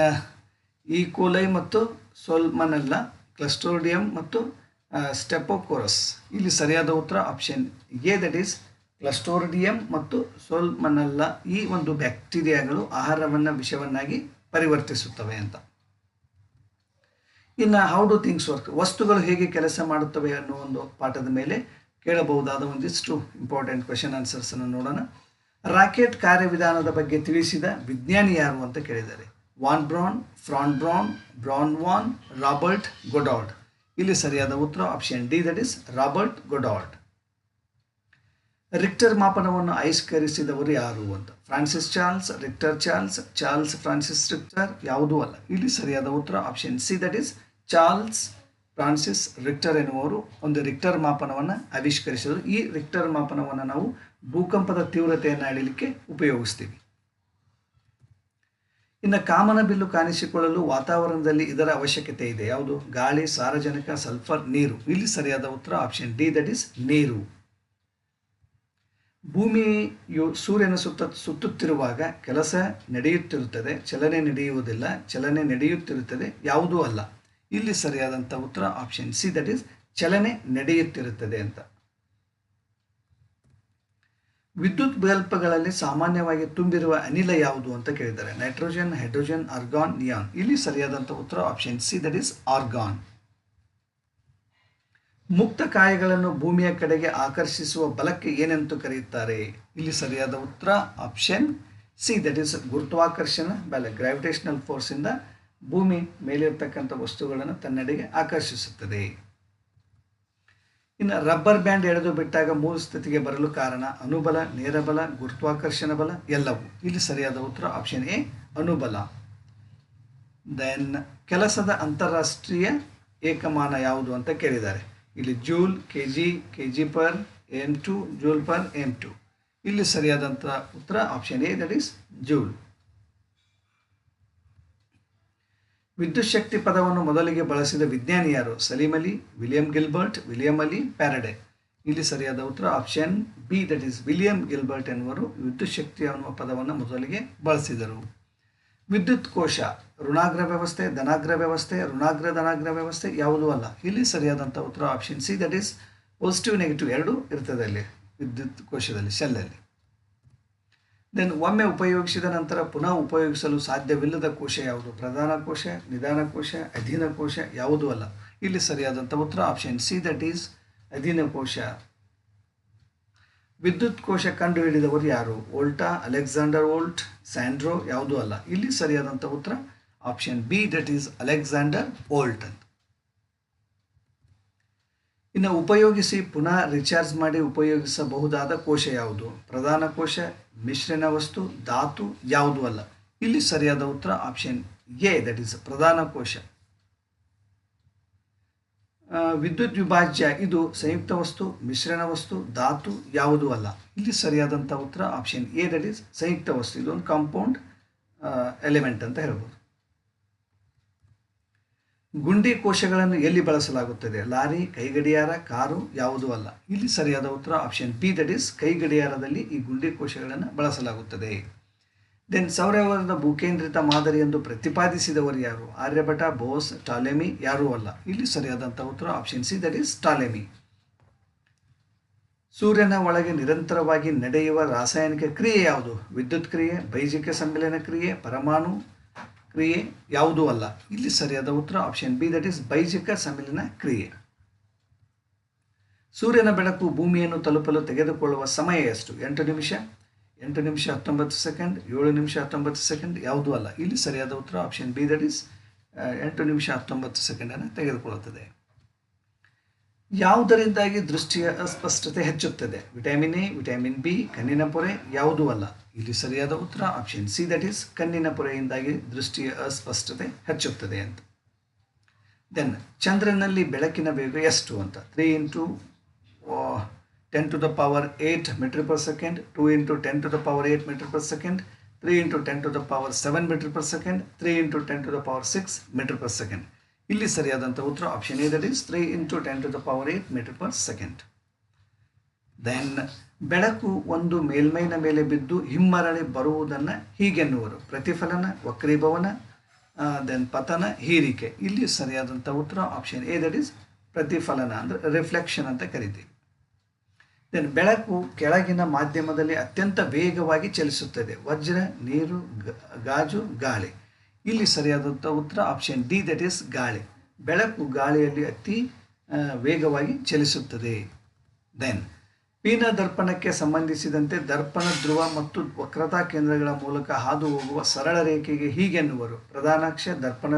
Speaker 1: ಈಕೋಲೈ ಮತ್ತು ಸೊಲ್ಮನೆಲ್ಲ ಕ್ಲಸ್ಟೋಡಿಯಂ ಮತ್ತು ಸ್ಟೆಪೋಕೋರಸ್. ಇಲ್ಲಿ ಸರಿಯಾದ ಉತ್ತರ option A, that is clostridium ಮತ್ತು ಸೋಲ್ಮನಲ್ಲ ಈ ಒಂದು ಬ್ಯಾಕ್ಟೀರಿಯಾಗಳು ಆಹಾರವನ್ನು ವಿಷವನ್ನಾಗಿ ಪರಿವರ್ತಿಸುತ್ತವೆ ಅಂತ. ಇನ್ನು ಹೌ ಡು ಥಿಂಗ್ಸ್ ವರ್ಕ್ ವಸ್ತುಗಳು ಹೇಗೆ ಕೆಲಸ ಮಾಡುತ್ತವೆ ಅನ್ನೋ ಒಂದು ಪಾಠದ ಮೇಲೆ ಕೇಳಬಹುದಾದ ಒಂದಿಷ್ಟು ಇಂಪಾರ್ಟೆಂಟ್ ಕ್ವೆಶನ್ ಆನ್ಸರ್ಸನ್ನು ನೋಡೋಣ. ರಾಕೆಟ್ ಕಾರ್ಯವಿಧಾನದ ಬಗ್ಗೆ ತಿಳಿಸಿದ ವಿಜ್ಞಾನಿ ಯಾರು ಅಂತ ಕೇಳಿದ್ದಾರೆ. Von Braun Fran Braun Braun Von Robert Goddard ಇಲ್ಲಿ ಸರಿಯಾದ ಉತ್ತರ option D that is Robert Goddard Richter ಮಾಪನವನ್ನು ಆವಿಷ್ಕರಿಸಿದವರು ಯಾರು ಅಂತ. Francis Charles Richter Charles Charles Francis Richter ಯಾವುದೂ ಅಲ್ಲ. ಇಲ್ಲಿ ಸರಿಯಾದ ಉತ್ತರ option C that is Charles Francis Richter ಎನ್ನುವರು ಒಂದು ರಿಕ್ಟರ್ ಮಾಪನವನ್ನು ಆವಿಷ್ಕರಿಸಿದರು. ಈ ರಿಕ್ಟರ್ ಮಾಪನವನ್ನು ನಾವು ಭೂಕಂಪದ ತೀವ್ರತೆಯನ್ನು ಅಳಿಲಿಕ್ಕೆ ಉಪಯೋಗಿಸ್ತೀವಿ. ಇನ್ನು ಕಾಮನ ಬಿಲ್ಲು ಕಾಣಿಸಿಕೊಳ್ಳಲು ವಾತಾವರಣದಲ್ಲಿ ಇದರ ಅವಶ್ಯಕತೆ ಇದೆ. ಯಾವುದು? ಗಾಳಿ, ಸಾರಜನಕ, ಸಲ್ಫರ್, ನೀರು. ಇಲ್ಲಿ ಸರಿಯಾದ ಉತ್ತರ ಆಪ್ಷನ್ ಡಿ ದಟ್ ಇಸ್ ನೀರು. ಭೂಮಿಯು ಸೂರ್ಯನ ಸುತ್ತ ಸುತ್ತುತ್ತಿರುವಾಗ ಕೆಲಸ ನಡೆಯುತ್ತಿರುತ್ತದೆ. ಚಲನೆ ನಡೆಯುವುದಿಲ್ಲ. ಚಲನೆ ನಡೆಯುತ್ತಿರುತ್ತದೆ. ಯಾವುದೂ ಅಲ್ಲ. ಇಲ್ಲಿ ಸರಿಯಾದಂಥ ಉತ್ತರ ಆಪ್ಷನ್ ಸಿ ದಟ್ ಈಸ್ ಚಲನೆ ನಡೆಯುತ್ತಿರುತ್ತದೆ ಅಂತ. ವಿದ್ಯುತ್ ಬಲ್ಪ್ಗಳಲ್ಲಿ ಸಾಮಾನ್ಯವಾಗಿ ತುಂಬಿರುವ ಅನಿಲ ಯಾವುದು ಅಂತ ಕೇಳಿದ್ದಾರೆ. ನೈಟ್ರೋಜನ್ ಹೈಡ್ರೋಜನ್ ಆರ್ಗಾನ್ ನಿಯಾನ್ ಇಲ್ಲಿ ಸರಿಯಾದಂಥ ಉತ್ತರ option C that is argon ಮುಕ್ತ ಕಾಯಗಳನ್ನು ಭೂಮಿಯ ಕಡೆಗೆ ಆಕರ್ಷಿಸುವ ಬಲಕ್ಕೆ ಏನೆಂದು ಕರೆಯುತ್ತಾರೆ? ಇಲ್ಲಿ ಸರಿಯಾದ ಉತ್ತರ ಆಪ್ಷನ್ ಸಿ ದಟ್ ಈಸ್ ಗುರುತ್ವಾಕರ್ಷಣ ಬಲ ಗ್ರಾವಿಟೇಷನಲ್ ಫೋರ್ಸಿಂದ ಭೂಮಿ ಮೇಲಿರ್ತಕ್ಕಂಥ ವಸ್ತುಗಳನ್ನು ತನ್ನೆಡೆಗೆ ಆಕರ್ಷಿಸುತ್ತದೆ. ಇನ್ನು ರಬ್ಬರ್ ಬ್ಯಾಂಡ್ ಎಳೆದು ಬಿಟ್ಟಾಗ ಮೂಲ ಸ್ಥಿತಿಗೆ ಬರಲು ಕಾರಣ ಅನುಬಲ, ನೇರಬಲ, ಗುರುತ್ವಾಕರ್ಷಣ ಬಲ ಎಲ್ಲವೂ. ಇಲ್ಲಿ ಸರಿಯಾದ ಉತ್ತರ ಆಪ್ಷನ್ ಎ, ಅನುಬಲ. ದೆನ್ ಕೆಲಸದ ಅಂತಾರಾಷ್ಟ್ರೀಯ ಏಕಮಾನ ಯಾವುದು ಅಂತ ಕೇಳಿದ್ದಾರೆ. ಇಲ್ಲಿ joule K G K G per, M two, joule per, M two. ಇಲ್ಲಿ ಸರಿಯಾದಂಥ ಉತ್ತರ option A that is joule. ವಿದ್ಯುತ್ ಶಕ್ತಿ ಪದವನ್ನು ಮೊದಲಿಗೆ ಬಳಸಿದ ವಿಜ್ಞಾನಿ ಯಾರು? Salim Ali, William Gilbert, William Ali Faraday ಇಲ್ಲಿ ಸರಿಯಾದ ಉತ್ತರ option B, that is William Gilbert ಎನ್ನುವರು ವಿದ್ಯುತ್ ಶಕ್ತಿ ಅನ್ನುವ ಪದವನ್ನು ಮೊದಲಿಗೆ ಬಳಸಿದರು. ವಿದ್ಯುತ್ ಕೋಶ, ಋಣಾಗ್ರ ವ್ಯವಸ್ಥೆ, ಧನಾಗ್ರ ವ್ಯವಸ್ಥೆ, ಋಣಾಗ್ರ, ಧನಾಗ್ರ ವ್ಯವಸ್ಥೆ ಯಾವುದೂ ಅಲ್ಲ. ಇಲ್ಲಿ ಸರಿಯಾದಂಥ ಉತ್ತರ option C, that is positive, negative ಎರಡೂ ಇರ್ತದೆ ಅಲ್ಲಿ, ವಿದ್ಯುತ್ ಕೋಶದಲ್ಲಿ ಶೆಲ್ಲಲ್ಲಿ ದೆನ್ ಒಮ್ಮೆ ಉಪಯೋಗಿಸಿದ ನಂತರ ಪುನಃ ಉಪಯೋಗಿಸಲು ಸಾಧ್ಯವಿಲ್ಲದ ಕೋಶ ಯಾವುದು? ಪ್ರಧಾನ ಕೋಶ, ನಿಧಾನ ಕೋಶ, ಅಧೀನ ಕೋಶ? ಯಾವುದೂ ಅಲ್ಲ. ಇಲ್ಲಿ ಸರಿಯಾದಂಥ ಉತ್ತರ ಆಪ್ಷನ್ ಸಿ ದಟ್ ಈಸ್ ಅಧೀನ ಕೋಶ. ವಿದ್ಯುತ್ ಕೋಶ ಕಂಡುಹಿಡಿದವರು ಯಾರು? Volta, Alexander Volt, Sandro? ಯಾವುದೂ ಅಲ್ಲ. ಇಲ್ಲಿ ಸರಿಯಾದಂಥ ಉತ್ತರ option B that is Alexander Volt ಇನ್ನು ಉಪಯೋಗಿಸಿ ಪುನಃ ರಿಚಾರ್ಜ್ ಮಾಡಿ ಉಪಯೋಗಿಸಬಹುದಾದ ಕೋಶ ಯಾವುದು? ಪ್ರಧಾನ ಕೋಶ, ಮಿಶ್ರಣ ವಸ್ತು, ಧಾತು ಯಾವುದೂ ಅಲ್ಲ. ಇಲ್ಲಿ ಸರಿಯಾದ ಉತ್ತರ ಆಪ್ಷನ್ ಎ ದಟ್ ಈಸ್ ಪ್ರಧಾನ ಕೋಶ. ವಿದ್ಯುತ್ ವಿಭಾಜ್ಯ, ಇದು ಸಂಯುಕ್ತ ವಸ್ತು, ಮಿಶ್ರಣ ವಸ್ತು, ಧಾತು ಯಾವುದೂ ಅಲ್ಲ. ಇಲ್ಲಿ ಸರಿಯಾದಂಥ ಉತ್ತರ ಆಪ್ಷನ್ ಎ ದಟ್ ಈಸ್ ಸಂಯುಕ್ತ ವಸ್ತು. ಇದೊಂದು ಕಾಂಪೌಂಡ್ ಎಲಿಮೆಂಟ್ ಅಂತ ಹೇಳ್ಬೋದು. ಗುಂಡಿ ಕೋಶಗಳನ್ನು ಎಲ್ಲಿ ಬಳಸಲಾಗುತ್ತದೆ? ಲಾರಿ, ಕೈಗಡಿಯಾರ, ಕಾರು ಯಾವುದೂ ಅಲ್ಲ. ಇಲ್ಲಿ ಸರಿಯಾದ ಉತ್ತರ ಆಪ್ಷನ್ ಬಿ ದಟ್ ಈಸ್ ಕೈಗಡಿಯಾರದಲ್ಲಿ ಈ ಗುಂಡಿ ಕೋಶಗಳನ್ನು ಬಳಸಲಾಗುತ್ತದೆ. ದೆನ್ ಸೌರವ್ಯವಹಾರದ ಭೂಕೇಂದ್ರಿತ ಮಾದರಿ ಎಂದು ಪ್ರತಿಪಾದಿಸಿದವರು ಯಾರು? ಆರ್ಯಭಟ, ಬೋಸ್ ಟಾಲೆಮಿ ಯಾರೂ ಅಲ್ಲ. ಇಲ್ಲಿ ಸರಿಯಾದಂಥ ಉತ್ತರ option C that is Ptolemy ಸೂರ್ಯನ ಒಳಗೆ ನಿರಂತರವಾಗಿ ನಡೆಯುವ ರಾಸಾಯನಿಕ ಕ್ರಿಯೆ ಯಾವುದು? ವಿದ್ಯುತ್ ಕ್ರಿಯೆ, ಬೈಜಿಕ ಸಮ್ಮಿಲನ ಕ್ರಿಯೆ, ಪರಮಾಣು ಕ್ರಿಯೆ ಯಾವುದೂ ಅಲ್ಲ. ಇಲ್ಲಿ ಸರಿಯಾದ ಉತ್ತರ ಆಪ್ಷನ್ ಬಿ ದಟ್ ಈಸ್ ಬೈಜಿಕ ಸಮಿಲಿನ ಕ್ರಿಯೆ. ಸೂರ್ಯನ ಬೆಳಕು ಭೂಮಿಯನ್ನು ತಲುಪಲು ತೆಗೆದುಕೊಳ್ಳುವ ಸಮಯ ಎಷ್ಟು? ಎಂಟು ನಿಮಿಷ. ಎಂಟು ನಿಮಿಷ ಹತ್ತೊಂಬತ್ತು ಸೆಕೆಂಡ್ ಏಳು ನಿಮಿಷ ಹತ್ತೊಂಬತ್ತು ಸೆಕೆಂಡ್ ಯಾವುದೂ ಅಲ್ಲ. ಇಲ್ಲಿ ಸರಿಯಾದ ಉತ್ತರ ಆಪ್ಷನ್ ಬಿ ದಟ್ ಈಸ್ ಎಂಟು ನಿಮಿಷ ಹತ್ತೊಂಬತ್ತು ಸೆಕೆಂಡನ್ನು ತೆಗೆದುಕೊಳ್ಳುತ್ತದೆ. ಯಾವುದರಿಂದಾಗಿ ದೃಷ್ಟಿಯ ಅಸ್ಪಷ್ಟತೆ ಹೆಚ್ಚುತ್ತದೆ? ವಿಟಮಿನ್ ಎ, ವಿಟಮಿನ್ ಬಿ, ಕಣ್ಣಿನ ಪೊರೆ ಯಾವುದೂ ಅಲ್ಲ. ಇಲ್ಲಿ ಸರಿಯಾದ ಉತ್ತರ ಆಪ್ಷನ್ ಸಿ, ದಟ್ ಈಸ್ ಕಣ್ಣಿನ ಪೊರೆಯಿಂದಾಗಿ ದೃಷ್ಟಿಯ ಅಸ್ಪಷ್ಟತೆ ಹೆಚ್ಚುತ್ತದೆ ಅಂತ. ದೆನ್ ಚಂದ್ರನಲ್ಲಿ ಬೆಳಕಿನ ವೇಗ ಎಷ್ಟು ಅಂತ? Three into ten to the power eight meter per second two into ten to the power eight meter per second three into ten to the power seven meter per second three into ten to the power six meter per second ಇಲ್ಲಿ ಸರಿಯಾದಂಥ ಉತ್ತರ option A that is three into ten to the power eight meter per second then ಬೆಳಕು ಒಂದು ಮೇಲ್ಮೈನ ಮೇಲೆ ಬಿದ್ದು ಹಿಮ್ಮರಳಿ ಬರುವುದನ್ನು ಹೀಗೆನ್ನುವರು. ಪ್ರತಿಫಲನ, ವಕ್ರೀಭವನ then ಪತನ, ಹೀರಿಕೆ. ಇಲ್ಲಿ ಸರಿಯಾದಂಥ ಉತ್ತರ ಆಪ್ಷನ್ ಎ ದಟ್ ಈಸ್ ಪ್ರತಿಫಲನ ಅಂದರೆ ರಿಫ್ಲೆಕ್ಷನ್ ಅಂತ ಕರಿತೀವಿ. ದೆನ್ ಬೆಳಕು ಕೆಳಗಿನ ಮಾಧ್ಯಮದಲ್ಲಿ ಅತ್ಯಂತ ವೇಗವಾಗಿ ಚಲಿಸುತ್ತದೆ. ವಜ್ರ, ನೀರು ಗಾಜು, ಗಾಳಿ. ಇಲ್ಲಿ ಸರಿಯಾದಂಥ ಉತ್ತರ ಆಪ್ಷನ್ ಡಿ ದಟ್ ಈಸ್ ಗಾಳಿ. ಬೆಳಕು ಗಾಳಿಯಲ್ಲಿ ಅತಿ ವೇಗವಾಗಿ ಚಲಿಸುತ್ತದೆ. ದೆನ್ ಪೀನ ದರ್ಪಣಕ್ಕೆ ಸಂಬಂಧಿಸಿದಂತೆ ದರ್ಪಣ, ಧ್ರುವ ಮತ್ತು ವಕ್ರತಾ ಕೇಂದ್ರಗಳ ಮೂಲಕ ಹಾದು ಹೋಗುವ ಸರಳ ರೇಖೆಗೆ ಹೀಗೆನ್ನುವರು ಪ್ರಧಾನಾಕ್ಷ, ದರ್ಪಣ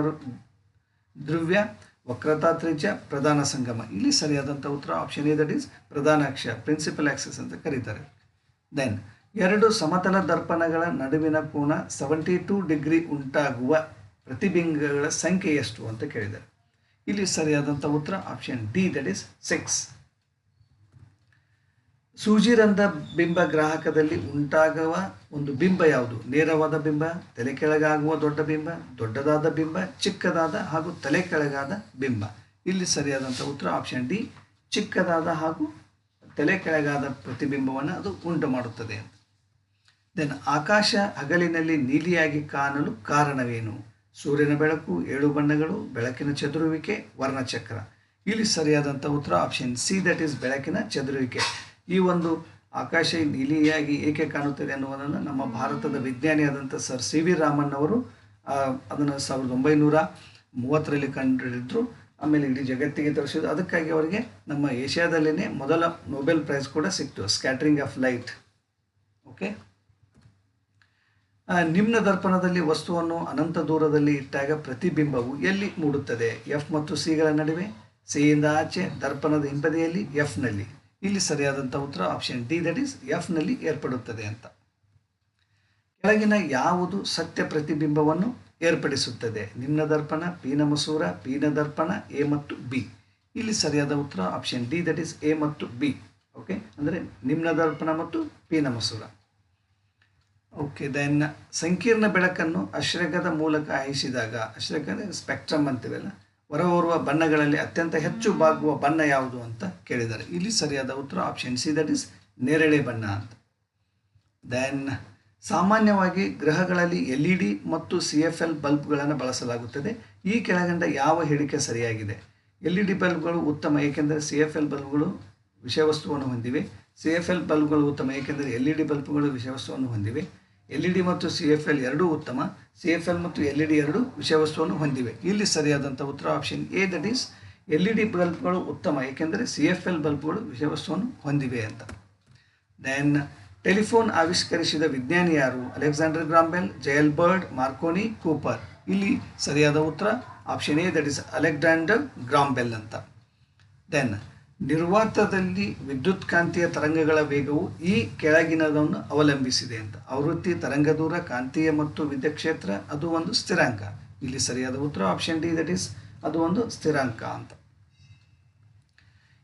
Speaker 1: ಧ್ರುವ್ಯ, ವಕ್ರತಾ ತ್ರಿಜ್ಯ, ಪ್ರಧಾನ ಸಂಗಮ. ಇಲ್ಲಿ ಸರಿಯಾದಂಥ ಉತ್ತರ ಆಪ್ಷನ್ ಎ ದಟ್ ಈಸ್ ಪ್ರಧಾನಾಕ್ಷ ಪ್ರಿನ್ಸಿಪಲ್ ಆಕ್ಸಸ್ ಅಂತ ಕರೀತಾರೆ. ದೆನ್ ಎರಡು ಸಮತಲ ದರ್ಪಣಗಳ ನಡುವಿನ ಕೋನ ಸೆವೆಂಟಿ ಟೂ ಡಿಗ್ರಿ ಉಂಟಾಗುವ ಪ್ರತಿಬಿಂಬಗಳ ಸಂಖ್ಯೆ ಎಷ್ಟು ಅಂತ ಕೇಳಿದ್ದಾರೆ. ಇಲ್ಲಿ ಸರಿಯಾದಂಥ ಉತ್ತರ option D that is six ಸೂಜಿರಂಧ ಬಿಂಬ ಗ್ರಾಹಕದಲ್ಲಿ ಉಂಟಾಗುವ ಒಂದು ಬಿಂಬ ಯಾವುದು? ನೇರವಾದ ಬಿಂಬ, ತಲೆ ಕೆಳಗಾಗುವ ದೊಡ್ಡ ಬಿಂಬ, ದೊಡ್ಡದಾದ ಬಿಂಬ, ಚಿಕ್ಕದಾದ ಹಾಗೂ ತಲೆ ಕೆಳಗಾದ ಬಿಂಬ. ಇಲ್ಲಿ ಸರಿಯಾದಂಥ ಉತ್ತರ ಆಪ್ಷನ್ ಡಿ ಚಿಕ್ಕದಾದ ಹಾಗೂ ತಲೆ ಕೆಳಗಾದ ಪ್ರತಿಬಿಂಬವನ್ನು ಅದು ಉಂಟು ಮಾಡುತ್ತದೆ ದೆನ್ ಆಕಾಶ ಹಗಲಿನಲ್ಲಿ ನೀಲಿಯಾಗಿ ಕಾಣಲು ಕಾರಣವೇನು? ಸೂರ್ಯನ ಬೆಳಕು, ಏಳು ಬಣ್ಣಗಳು, ಬೆಳಕಿನ ಚದುರುವಿಕೆ, ವರ್ಣಚಕ್ರ. ಇಲ್ಲಿ ಸರಿಯಾದಂಥ ಉತ್ತರ ಆಪ್ಷನ್ ಸಿ ದಟ್ ಈಸ್ ಬೆಳಕಿನ ಚದುರುವಿಕೆ. ಈ ಒಂದು ಆಕಾಶ ನೀಲಿಯಾಗಿ ಏಕೆ ಕಾಣುತ್ತದೆ ಅನ್ನುವುದನ್ನು ನಮ್ಮ ಭಾರತದ ವಿಜ್ಞಾನಿಯಾದಂಥ ಸರ್ ಸಿ ವಿ ರಾಮನ್ ಅವರು ಅದನ್ನು ಸಾವಿರದ ಒಂಬೈನೂರ ಮೂವತ್ತರಲ್ಲಿ ಕಂಡುಹಿಡಿದ್ರು ಆಮೇಲೆ ಇಡೀ ಜಗತ್ತಿಗೆ ತೋರಿಸಿದ್ರು. ಅದಕ್ಕಾಗಿ ಅವರಿಗೆ ನಮ್ಮ ಏಷ್ಯಾದಲ್ಲೇ ಮೊದಲ ನೊಬೆಲ್ ಪ್ರೈಸ್ ಕೂಡ ಸಿಕ್ತು ಸ್ಕ್ಯಾಟ್ರಿಂಗ್ ಆಫ್ ಲೈಟ್ ಓಕೆ ನಿಮ್ನ ದರ್ಪಣದಲ್ಲಿ ವಸ್ತುವನ್ನು ಅನಂತ ದೂರದಲ್ಲಿ ಇಟ್ಟಾಗ ಪ್ರತಿಬಿಂಬವು ಎಲ್ಲಿ ಮೂಡುತ್ತದೆ? ಎಫ್ ಮತ್ತು ಸಿಗಳ ನಡುವೆ? ಸಿಯಿಂದ ಆಚೆ, ದರ್ಪಣದ ಹಿಂಬದಿಯಲ್ಲಿ ಎಫ್ನಲ್ಲಿ ಇಲ್ಲಿ ಸರಿಯಾದಂಥ ಉತ್ತರ ಆಪ್ಷನ್ ಡಿ ದಟ್ ಈಸ್ ಎಫ್ನಲ್ಲಿ ಏರ್ಪಡುತ್ತದೆ ಅಂತ. ಕೆಳಗಿನ ಯಾವುದು ಸತ್ಯ ಪ್ರತಿಬಿಂಬವನ್ನು ಏರ್ಪಡಿಸುತ್ತದೆ? ನಿಮ್ನ ದರ್ಪಣ ಪೀನ ಮಸೂರ ಪೀನ ದರ್ಪಣ ಎ ಮತ್ತು ಬಿ ಇಲ್ಲಿ ಸರಿಯಾದ ಉತ್ತರ option D that is A ಮತ್ತು ಬಿ ಓಕೆ ಅಂದರೆ ನಿಮ್ನ ದರ್ಪಣ ಮತ್ತು ಪೀನ ಮಸೂರ. ಓಕೆ ದೆನ್ ಸಂಕೀರ್ಣ ಬೆಳಕನ್ನು ಅಶ್ರಕದ ಮೂಲಕ ಹಾಯಿಸಿದಾಗ ಅಶ್ರಕ ಸ್ಪೆಕ್ಟ್ರಮ್ ಅಂತೀವಲ್ಲ ಹೊರಹೋರುವ ಬಣ್ಣಗಳಲ್ಲಿ ಅತ್ಯಂತ ಹೆಚ್ಚು ಬಾಗುವ ಬಣ್ಣ ಯಾವುದು ಅಂತ ಕೇಳಿದ್ದಾರೆ. ಇಲ್ಲಿ ಸರಿಯಾದ ಉತ್ತರ ಆಪ್ಷನ್ ಸಿ ದಟ್ ಇಸ್ ನೇರಳೆ ಬಣ್ಣ ಅಂತ. ದೆನ್ ಸಾಮಾನ್ಯವಾಗಿ ಗ್ರಹಗಳಲ್ಲಿ ಎಲ್ ಇ ಡಿ ಮತ್ತು ಸಿ ಎಫ್ ಎಲ್ ಬಲ್ಬ್ಗಳನ್ನು ಬಳಸಲಾಗುತ್ತದೆ. ಈ ಕೆಳಗಂಡ ಯಾವ ಹೇಳಿಕೆ ಸರಿಯಾಗಿದೆ? ಎಲ್ ಇ ಡಿ ಬಲ್ಬ್ಗಳು ಉತ್ತಮ ಏಕೆಂದರೆ ಸಿ ಎಫ್ ಎಲ್ ಬಲ್ಬ್ಗಳು ವಿಷಯವಸ್ತುವನ್ನು ಹೊಂದಿವೆ. ಸಿ ಎಫ್ ಎಲ್ ಬಲ್ಬ್ಗಳು ಉತ್ತಮ ಏಕೆಂದರೆ ಎಲ್ ಇ ಡಿ ಬಲ್ಬ್ಗಳು ವಿಷಯವಸ್ತುವನ್ನು ಹೊಂದಿವೆ. ಎಲ್ ಇ ಡಿ ಮತ್ತು ಸಿ ಎಫ್ ಎಲ್ ಎರಡೂ ಉತ್ತಮ. ಸಿ ಎಫ್ ಎಲ್ ಮತ್ತು ಎಲ್ ಇ ಡಿ ಎರಡೂ ವಿಷಯವಸ್ತುವನ್ನು ಹೊಂದಿವೆ. ಇಲ್ಲಿ ಸರಿಯಾದಂಥ ಉತ್ತರ option A that is L E D ಬಲ್ಬ್ಗಳು ಉತ್ತಮ, ಏಕೆಂದರೆ ಸಿ ಎಫ್ ಎಲ್ ಬಲ್ಬ್ಗಳು ವಿಷಯವಸ್ತುವನ್ನು ಹೊಂದಿವೆ ಅಂತ. ದೆನ್ ಟೆಲಿಫೋನ್ ಆವಿಷ್ಕರಿಸಿದ ವಿಜ್ಞಾನಿ ಯಾರು? ಅಲೆಕ್ಸಾಂಡರ್ ಗ್ರಾಂಬೆಲ್, ಜಯಲ್ ಬರ್ಡ್, ಮಾರ್ಕೋನಿ, ಕೂಪರ್. ಇಲ್ಲಿ ಸರಿಯಾದ ಉತ್ತರ option A that is Alexander Graham Bell ಅಂತ. ದೆನ್ ನಿರ್ವಾತದಲ್ಲಿ ವಿದ್ಯುತ್ ಕಾಂತೀಯ ತರಂಗಗಳ ವೇಗವು ಈ ಕೆಳಗಿನದನ್ನು ಅವಲಂಬಿಸಿದೆ ಅಂತ. ಆವೃತ್ತಿ, ತರಂಗ ದೂರ, ಕಾಂತೀಯ ಮತ್ತು ವಿದ್ಯುತ್ ಕ್ಷೇತ್ರ ಅದು ಒಂದು ಸ್ಥಿರಾಂಕ. ಇಲ್ಲಿ ಸರಿಯಾದ ಉತ್ತರ ಆಪ್ಷನ್ ಡಿ ದಟ್ ಈಸ್ ಅದು ಒಂದು ಸ್ಥಿರಾಂಕ ಅಂತ.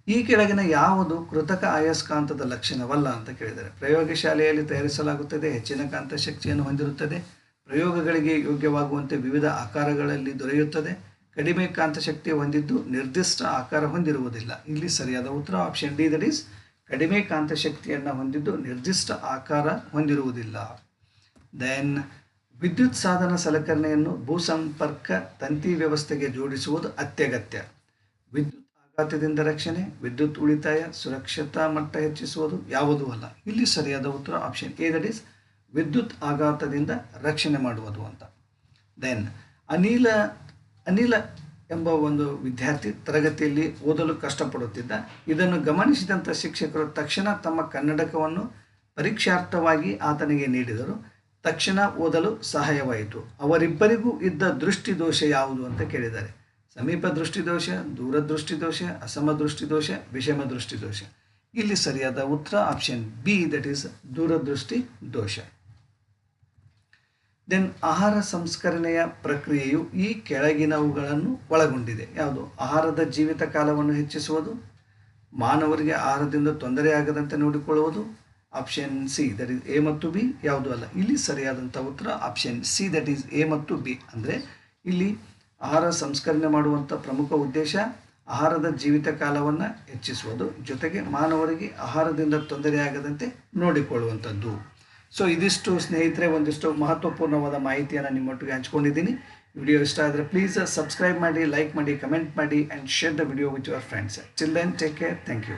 Speaker 1: ಈ ಕೆಳಗಿನ ಯಾವುದು ಕೃತಕ ಆಯಸ್ಕಾಂತದ ಲಕ್ಷಣವಲ್ಲ ಅಂತ ಕೇಳಿದರೆ, ಪ್ರಯೋಗಶಾಲೆಯಲ್ಲಿ ತಯಾರಿಸಲಾಗುತ್ತದೆ, ಹೆಚ್ಚಿನ ಕಾಂತ ಶಕ್ತಿಯನ್ನು ಹೊಂದಿರುತ್ತದೆ, ಪ್ರಯೋಗಗಳಿಗೆ ಯೋಗ್ಯವಾಗುವಂತೆ ವಿವಿಧ ಆಕಾರಗಳಲ್ಲಿ ದೊರೆಯುತ್ತದೆ ಕಡಿಮೆ ಕಾಂತ ಶಕ್ತಿ ಹೊಂದಿದ್ದು ನಿರ್ದಿಷ್ಟ ಆಕಾರ ಹೊಂದಿರುವುದಿಲ್ಲ. ಇಲ್ಲಿ ಸರಿಯಾದ ಉತ್ತರ ಆಪ್ಷನ್ ಡಿ ದಟ್ ಈಸ್ ಕಡಿಮೆ ಕಾಂತಶಕ್ತಿಯನ್ನು ಹೊಂದಿದ್ದು ನಿರ್ದಿಷ್ಟ ಆಕಾರ ಹೊಂದಿರುವುದಿಲ್ಲ. ದೆನ್ ವಿದ್ಯುತ್ ಸಾಧನ ಸಲಕರಣೆಯನ್ನು ಭೂಸಂಪರ್ಕ ತಂತಿ ವ್ಯವಸ್ಥೆಗೆ ಜೋಡಿಸುವುದು ಅತ್ಯಗತ್ಯ. ವಿದ್ಯುತ್ ಆಘಾತದಿಂದ ರಕ್ಷಣೆ, ವಿದ್ಯುತ್ ಉಳಿತಾಯ, ಸುರಕ್ಷತಾ ಮಟ್ಟ ಹೆಚ್ಚಿಸುವುದು ಯಾವುದೂ ಅಲ್ಲ. ಇಲ್ಲಿ ಸರಿಯಾದ ಉತ್ತರ ಆಪ್ಷನ್ ಎ ದಟ್ ಈಸ್ ವಿದ್ಯುತ್ ಆಘಾತದಿಂದ ರಕ್ಷಣೆ ಮಾಡುವುದು ಅಂತ. ದೆನ್ ಅನಿಲ ಅನಿಲ ಎಂಬ ಒಂದು ವಿದ್ಯಾರ್ಥಿ ತರಗತಿಯಲ್ಲಿ ಓದಲು ಕಷ್ಟಪಡುತ್ತಿದ್ದ. ಇದನ್ನು ಗಮನಿಸಿದಂಥ ಶಿಕ್ಷಕರು ತಕ್ಷಣ ತಮ್ಮ ಕನ್ನಡಕವನ್ನು ಪರೀಕ್ಷಾರ್ಥವಾಗಿ ಆತನಿಗೆ ನೀಡಿದರು. ತಕ್ಷಣ ಓದಲು ಸಹಾಯವಾಯಿತು. ಅವರಿಬ್ಬರಿಗೂ ಇದ್ದ ದೃಷ್ಟಿದೋಷ ಯಾವುದು ಅಂತ ಕೇಳಿದ್ದಾರೆ. ಸಮೀಪ ದೃಷ್ಟಿದೋಷ ದೂರದೃಷ್ಟಿದೋಷ ಅಸಮ ದೃಷ್ಟಿದೋಷ, ವಿಷಮ ದೃಷ್ಟಿದೋಷ. ಇಲ್ಲಿ ಸರಿಯಾದ ಉತ್ತರ ಆಪ್ಷನ್ ಬಿ ದಟ್ ಈಸ್ ದೂರದೃಷ್ಟಿ ದೋಷ ದೆನ್ ಆಹಾರ ಸಂಸ್ಕರಣೆಯ ಪ್ರಕ್ರಿಯೆಯು ಈ ಕೆಳಗಿನವುಗಳನ್ನು ಒಳಗೊಂಡಿದೆ. ಯಾವುದು? ಆಹಾರದ ಜೀವಿತ ಕಾಲವನ್ನು ಹೆಚ್ಚಿಸುವುದು, ಮಾನವರಿಗೆ ಆಹಾರದಿಂದ ತೊಂದರೆಯಾಗದಂತೆ ನೋಡಿಕೊಳ್ಳುವುದು option C that is A ಮತ್ತು ಬಿ ಯಾವುದು ಅಲ್ಲ. ಇಲ್ಲಿ ಸರಿಯಾದಂಥ ಉತ್ತರ option C that is A ಮತ್ತು ಬಿ ಅಂದರೆ ಇಲ್ಲಿ ಆಹಾರ ಸಂಸ್ಕರಣೆ ಮಾಡುವಂಥ ಪ್ರಮುಖ ಉದ್ದೇಶ ಆಹಾರದ ಜೀವಿತ ಕಾಲವನ್ನು ಹೆಚ್ಚಿಸುವುದು, ಜೊತೆಗೆ ಮಾನವರಿಗೆ ಆಹಾರದಿಂದ ತೊಂದರೆಯಾಗದಂತೆ ನೋಡಿಕೊಳ್ಳುವಂಥದ್ದು. ಸೊ ಇದಿಷ್ಟು ಸ್ನೇಹಿತರೆ, ಒಂದಿಷ್ಟು ಮಹತ್ವಪೂರ್ಣವಾದ ಮಾಹಿತಿಯನ್ನು ನಿಮ್ಮೊಟ್ಟಿಗೆ ಹಂಚ್ಕೊಂಡಿದ್ದೀನಿ. ವಿಡಿಯೋ ಇಷ್ಟ ಆದರೆ ಪ್ಲೀಸ್ ಸಬ್ಸ್ಕ್ರೈಬ್ ಮಾಡಿ ಲೈಕ್ ಮಾಡಿ ಕಮೆಂಟ್ ಮಾಡಿ and share the video with your friends chill then take care thank you